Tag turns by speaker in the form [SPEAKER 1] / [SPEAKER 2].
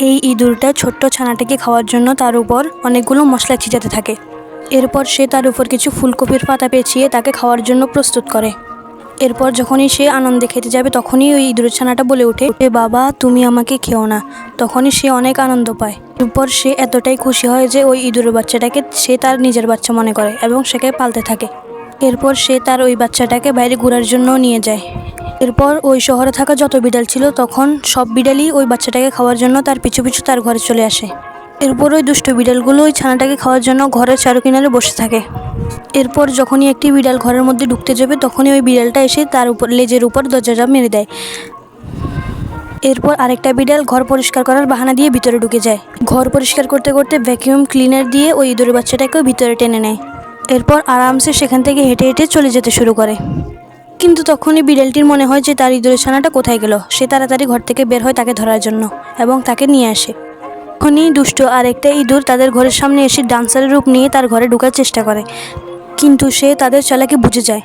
[SPEAKER 1] এই ইঁদুরটা ছোট্ট ছানাটাকে খাওয়ার জন্য তার উপর অনেকগুলো মশলা ছিটাতে থাকে। এরপর সে তার উপর কিছু ফুলকপির পাতা পেঁচিয়ে তাকে খাওয়ার জন্য প্রস্তুত করে। এরপর যখনই সে আনন্দে খেতে যাবে, তখনই ওই ইঁদুরের ছানাটা বলে ওঠে "এ বাবা, তুমি আমাকে খেও না। তখনই সে অনেক আনন্দ পায়। এরপর সে এতটাই খুশি হয় যে ওই ইঁদুরের বাচ্চাটাকে সে তার নিজের বাচ্চা মনে করে এবং সেকে পালতে থাকে। এরপর সে তার ওই বাচ্চাটাকে বাইরে ঘোরার জন্য নিয়ে যায়। এরপর ওই শহরে থাকা যত বিড়াল ছিল, তখন সব বিড়ালই ওই বাচ্চাটাকে খাওয়ার জন্য তার পিছু পিছু তার ঘরে চলে আসে। এরপর ওই দুষ্ট বিড়ালগুলো ওই ছানাটাকে খাওয়ার জন্য ঘরের চারু কিনারে বসে থাকে। এরপর যখনই একটি বিড়াল ঘরের মধ্যে ঢুকতে যাবে, তখনই ওই বিড়ালটা এসে তার উপর, লেজের উপর দরজাটা মেরে দেয়। এরপর আরেকটা বিড়াল ঘর পরিষ্কার করার বাহানা দিয়ে ভিতরে ঢুকে যায়। ঘর পরিষ্কার করতে করতে ভ্যাকিউম ক্লিনার দিয়ে ওই ইঁদুরের বাচ্চাটাকেও ভিতরে টেনে নেয়। এরপর আরামসে সেখান থেকে হেঁটে হেঁটে চলে যেতে শুরু করে। কিন্তু তখনই বিড়ালটির মনে হয় যে তার ইঁদুরের ছানাটা কোথায় গেল। সে তাড়াতাড়ি ঘর থেকে বের হয় তাকে ধরার জন্য এবং তাকে নিয়ে আসে। তখনই দুষ্ট আর একটা ইঁদুর তাদের ঘরের সামনে এসে ডান্সারের রূপ নিয়ে তার ঘরে ঢোকার চেষ্টা করে। কিন্তু সে তাদের চালাকে বুঝে যায়।